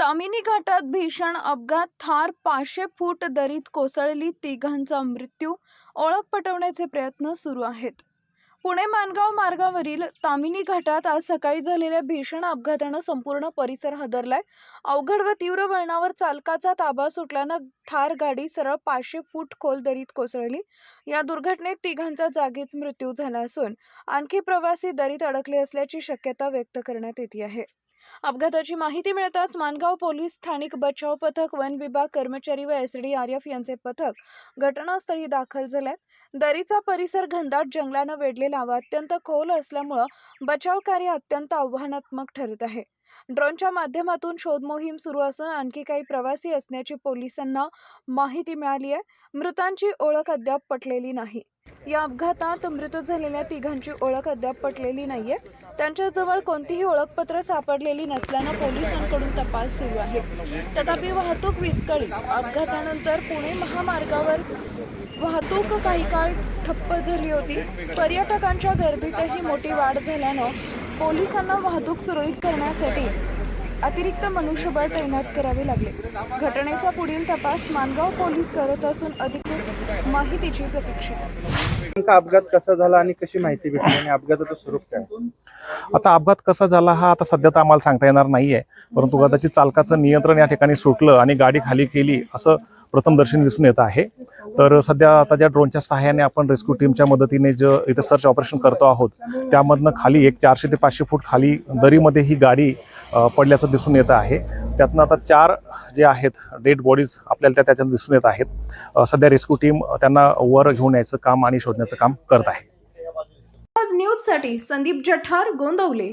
तामिनी घाटात भीषण अपघात. थार पाचशे फूट दरीत कोसळली तिघांचा मृत्यू. ओळख पटवण्याचे प्रयत्न सुरू आहेत. पुणे मानगाव मार्गावरील तामिनी घाटात आज सकाळी झालेल्या भीषण अपघातानं संपूर्ण परिसर हादरलाय. अवघड व तीव्र वळणावर चालकाचा ताबा सुटल्यानं थार गाडी सरळ पाचशे फूट खोल दरीत कोसळली. या दुर्घटनेत तिघांचा जागीच मृत्यू झाला असून आणखी प्रवासी दरीत अडकले असल्याची शक्यता व्यक्त करण्यात येते आहे. अपघाताची माहिती मिळताच मानगाव पोलीस स्थानिक बचाव पथक वन विभाग कर्मचारी व एस डी आर एफ यांचे पथक घटनास्थळी दाखल झाले. दरीचा परिसर घनदाट जंगलानं वेढलेला व अत्यंत खोल असल्यामुळं बचाव कार्य अत्यंत आव्हानात्मक ठरत आहे. ड्रोनच्या माध्यमातून शोध मोहीम सुरू असून आणखी काही प्रवासी असण्याची पोलिसांना माहिती मिळाली आहे मृतांची ओळख अद्याप पटलेली नाही. या अपघातात मृत झालेल्या तिघांची ओळख अद्याप पटलेली नाहीये. त्यांच्याजवळ कोणतीही ओळखपत्र सापडलेली नसल्यानं पोलिसांकडून तपास सुरू आहे. तथापि वाहतूक विस्कळीत. अपघातानंतर पुणे महामार्गावर वाहतूक काही काळ ठप्प झाली होती. पर्यटकांच्या गर्दीतही मोठी वाढ झाल्यानं पोलिसांना वाहतूक सुरळीत करण्यासाठी अतिरिक्त मनुष्यबळ तैनात करावे लागले. घटनेचा पुढील तपास मानगाव पोलीस करत असून अधिकृत माहितीची प्रतीक्षा. अपघात कसा झाला आणि कशी माहिती भेटली आणि अपघाताचं स्वरूप काय? आता अपघात कसा झाला हा आता सध्या तर आम्हाला सांगता येणार नाहीये. परंतु कदाचित चालकाचं नियंत्रण या ठिकाणी सुटलं आणि गाडी खाली केली असं प्रथमदर्शनी दिसून येत आहे. तर सध्या आता ज्या ड्रोनच्या सहाय्याने आपण रेस्क्यू टीमच्या मदतीने जे इथे सर्च ऑपरेशन करतो आहोत त्यामधनं खाली एक चारशे ते पाचशे फूट खाली दरीमध्ये ही गाडी पडल्याचं दिसून येत आहे. त्यातनं आता चार जे आहेत डेड बॉडीज आपल्याला त्या त्याच्यात दिसून येत आहेत. सध्या रेस्क्यू टीम त्यांना वर घेऊन यायचं काम आणि शोधण्याचं काम करत आहे. आज न्यूजसाठी संदीप जठार गोंदवले.